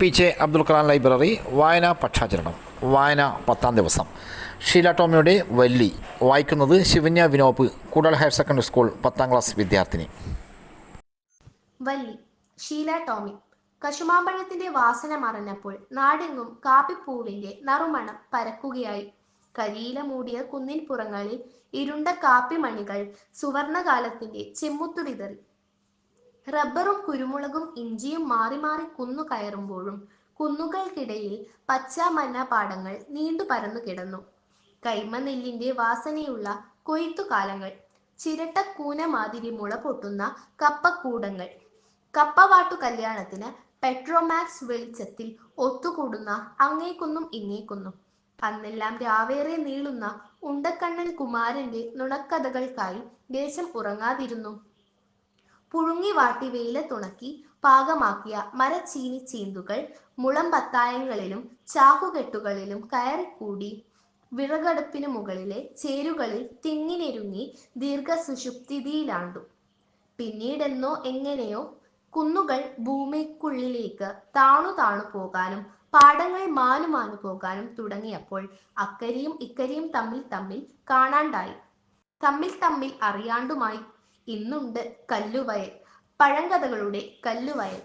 P J Abdul Kalam library വായനാ പക്ഷാചരണം വായന പത്താം ദിവസം. ഷീല ടോമിയുടെ വല്ലി വായിക്കുന്നത് Shivanya Vinop Koodal higher secondary school പത്താം ക്ലാസ് വിദ്യാർത്ഥിനി. വല്ലി ഷീല ടോമി. കശുമാമ്പഴത്തിന്റെ വാസന മറഞ്ഞപ്പോൾ നാടെങ്ങും കാപ്പിപ്പൂവിന്റെ നറുമണം പരക്കുകയായി. കരിയില മൂടിയ കുന്നിൻ പുറങ്ങളിൽ ഇരുണ്ട കാപ്പിമണികൾ സുവർണകാലത്തിന്റെ ചെമ്മുത്തു വിതറി. റബ്ബറും കുരുമുളകും ഇഞ്ചിയും മാറി മാറി കുന്നു കയറുമ്പോഴും കുന്നുകൾക്കിടയിൽ പച്ച മഞ്ഞ പാടങ്ങൾ നീണ്ടു പരന്നു കിടന്നു. കൈമ നെല്ലിന്റെ വാസനയുള്ള കൊയ്ത്തുകാലങ്ങൾ ചിരട്ട കൂന മാതിരി മുള പൊട്ടുന്ന കപ്പക്കൂടങ്ങൾ കപ്പവാട്ടു കല്യാണത്തിന് പെട്രോമാക്സ് വെളിച്ചത്തിൽ ഒത്തുകൂടുന്ന അങ്ങേക്കുന്നും ഇങ്ങേക്കുന്നും അന്നെല്ലാം രാവേറെ നീളുന്ന ഉണ്ടക്കണ്ണൻ കുമാരന്റെ നുണക്കഥകൾക്കായി ദേശം ഉറങ്ങാതിരുന്നു. പുഴുങ്ങി വാട്ടി വെയിലത്തുണക്കി പാകമാക്കിയ മരച്ചീനി ചീന്തുകൾ മുളം പത്തായങ്ങളിലും ചാക്കുകെട്ടുകളിലും കയറിക്കൂടി വിറകടുപ്പിനു മുകളിലെ ചേരുകളിൽ തിങ്ങിനെരുങ്ങി ദീർഘസുഷുപ്തിയിലാണ്ടു. പിന്നീടെന്നോ എങ്ങനെയോ കുന്നുകൾ ഭൂമിക്കുള്ളിലേക്ക് താണു താണു പോകാനും പാടങ്ങൾ മാനു മാനു പോകാനും തുടങ്ങിയപ്പോൾ അക്കരിയും ഇക്കരിയും തമ്മിൽ തമ്മിൽ കാണാണ്ടായി. തമ്മിൽ തമ്മിൽ അറിയാണ്ടുമായി ഇന്നുണ്ട് കല്ലുവയൽ. പഴങ്കഥകളുടെ കല്ലുവയൽ.